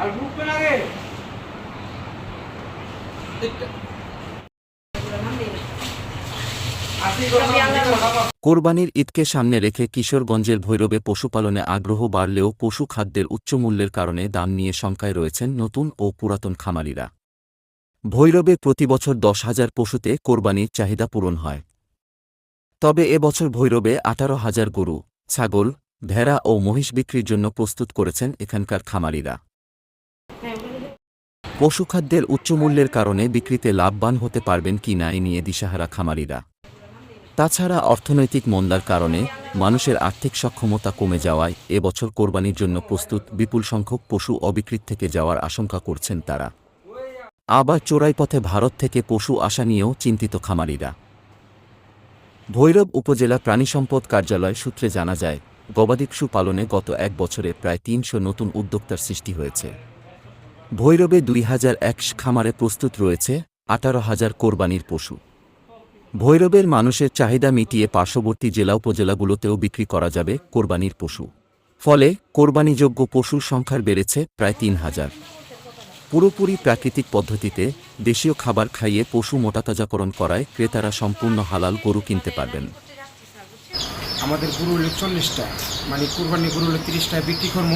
আর ঢুকবেন আগে। আসি কোরবানির ঈদকে সামনে রেখে কিশোরগঞ্জের ভৈরবে পশুপালনে আগ্রহ বাড়লেও পশু খাদ্যের উচ্চমূল্যের কারণে দাম নিয়ে শঙ্কায় রয়েছেন নতুন ও পুরাতন খামারিরা। ভৈরবে প্রতিবছর দশ হাজার পশুতে কোরবানির চাহিদা পূরণ হয়। তবে এবছর ভৈরবে আঠারো হাজার গরু ছাগল ভেড়া ও মহিষ বিক্রির জন্য প্রস্তুত করেছেন এখানকার খামারিরা। পশুখাদ্যের উচ্চমূল্যের কারণে বিক্রিতে লাভবান হতে পারবেন কি না, এ নিয়ে দিশাহারা খামারিরা। তাছাড়া অর্থনৈতিক মন্দার কারণে মানুষের আর্থিক সক্ষমতা কমে যাওয়ায় এবছর কোরবানির জন্য প্রস্তুত বিপুল সংখ্যক পশু অবিকৃত থেকে যাওয়ার আশঙ্কা করছেন তারা। আবার চোরাই পথে ভারত থেকে পশু আসা নিয়েও চিন্তিত খামারিরা। ভৈরব উপজেলা প্রাণিসম্পদ কার্যালয় সূত্রে জানা যায়, গবাদি পশু পালনে গত এক বছরে প্রায় তিনশো নতুন উদ্যোক্তার সৃষ্টি হয়েছে। ভৈরবে দুই হাজার এক খামারে প্রস্তুত রয়েছে আঠারো হাজার কোরবানির পশু। ভৈরবের মানুষের চাহিদা মিটিয়ে পার্শ্ববর্তী জেলা উপজেলাগুলোতেও বিক্রি করা যাবে কোরবানির পশু। ফলে কোরবানিযোগ্য পশুর সংখ্যার বেড়েছে প্রায় তিন হাজার পুরোপুরি প্রাকৃতিক পদ্ধতিতে দেশীয় খাবার খাইয়ে পশু মোটাতাজাকরণ করায় ক্রেতারা সম্পূর্ণ হালাল গরু কিনতে পারবেন। আমাদের গরু হলো চল্লিশটা মানে কুরবানি গরু হলো তিরিশটা, বিক্রি করব।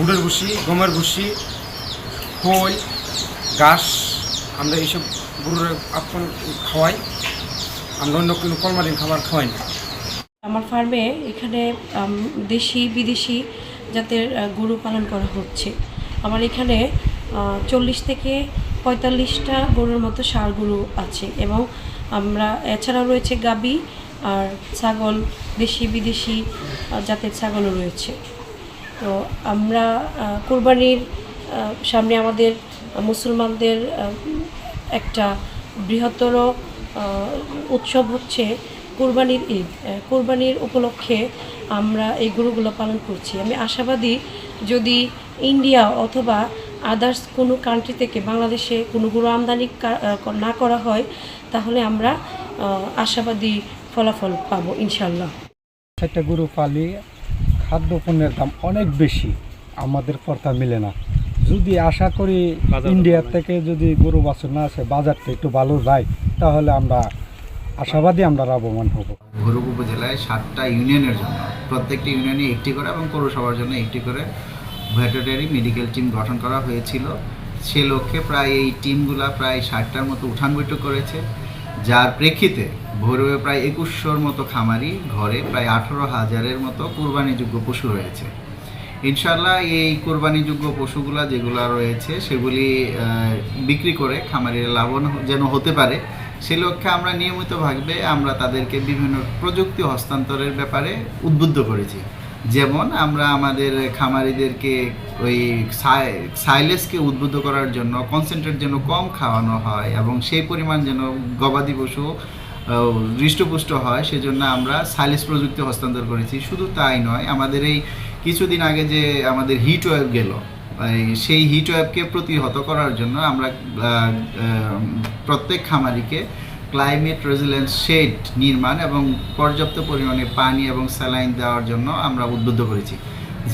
বুড়ের ভুসি, গমের ভুসি খোল ঘাস, আমরা এইসব গরুর আপন খাওয়াই। আমরা অন্য কোনো কলমারিন খাবার খাওয়াই না। আমার ফার্মে এখানে দেশি, বিদেশি জাতের গরু পালন করা হচ্ছে। আমার এখানে চল্লিশ থেকে পঁয়তাল্লিশটা গরুর মতো ষাঁড় গরু আছে এবং আমরা, এছাড়াও রয়েছে গাবি আর ছাগল, দেশি, বিদেশি জাতের ছাগলও রয়েছে। তো আমরা কোরবানির সামনে আমাদের মুসলমানদের একটা বৃহত্তর উৎসব হচ্ছে কোরবানির ঈদ। কোরবানির উপলক্ষে আমরা এই গরুগুলো পালন করছি। আমি আশাবাদী যদি ইন্ডিয়া অথবা আদার্স কোনো কান্ট্রি থেকে বাংলাদেশে কোনো গরু আমদানি না করা হয়, তাহলে আমরা আশাবাদী ফলাফল পাবো ইনশাল্লাহ একটা গরু পালি খাদ্য পণ্যের দাম অনেক বেশি আমাদের কর্তা মিলে না। যদি আশা করি ইন্ডিয়ার থেকে যদি গরু বাছুর না আসে বাজারটা একটু ভালো যায় তাহলে আমরা আশাবাদী আমরা লাভবান হব। ভৈরব উপজেলায় সাতটা ইউনিয়নের জন্য প্রত্যেকটি ইউনিয়নে একটি করে এবং পৌরসভার জন্য একটি করে ভেটেরিনারি মেডিকেল টিম গঠন করা হয়েছিল। সে লক্ষ্যে প্রায় এই টিমগুলা প্রায় ষাটটার মতো উঠান বৈঠক করেছে। যার প্রেক্ষিতে ভৈরবে প্রায় একুশশোর মতো খামারি ঘরে প্রায় আঠারো হাজারের মতো কোরবানিযোগ্য পশু রয়েছে। ইনশাল্লাহ এই কোরবানিযোগ্য পশুগুলা যেগুলো রয়েছে, সেগুলি বিক্রি করে খামারিরা লাভবান যেন হতে পারে, সে লক্ষ্যে আমরা নিয়মিতভাবে আমরা তাদেরকে বিভিন্ন প্রযুক্তি হস্তান্তরের ব্যাপারে উদ্বুদ্ধ করেছি। যেমন আমরা আমাদের খামারিদেরকে ওই সাই- সাইলেসকে উদ্বুদ্ধ করার জন্য কনসেন্ট্রেট যেন কম খাওয়ানো হয় এবং সেই পরিমাণ যেন গবাদি পশু হৃষ্টপুষ্ট হয়, সেজন্য আমরা সাইলেস প্রযুক্তি হস্তান্তর করেছি। শুধু তাই নয়, আমাদের এই কিছুদিন আগে যে আমাদের হিট ওয়েভ গেল সেই হিট ওয়েভকে প্রতিহত করার জন্য আমরা প্রত্যেক খামারিকে ক্লাইমেট রেজিলেন্স শেড নির্মাণ এবং পর্যাপ্ত পরিমাণে পানি এবং স্যালাইন দেওয়ার জন্য আমরা উদ্বুদ্ধ করেছি।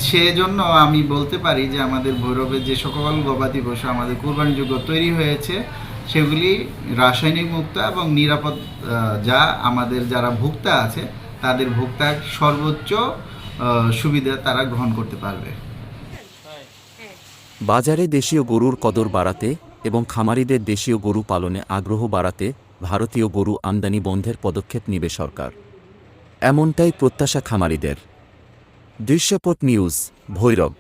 সেজন্য আমি বলতে পারি যে আমাদের ভৈরবের যে সকল গবাদি পশু আমাদের কোরবানিযোগ্য তৈরি হয়েছে, সেগুলি রাসায়নিক মুক্ত এবং নিরাপদ যা আমাদের যারা ভোক্তা আছে, তাদের ভোক্তার সর্বোচ্চ সুবিধা তারা গ্রহণ করতে পারবে। বাজারে দেশীয় গরুর কদর বাড়াতে এবং খামারিদের দেশীয় গরু পালনে আগ্রহ বাড়াতে ভারতীয় গরু আমদানি বন্ধের পদক্ষেপ নিবে সরকার। এমনটাই প্রত্যাশা খামারিদের। দৃশ্যপট নিউজ ভৈরব।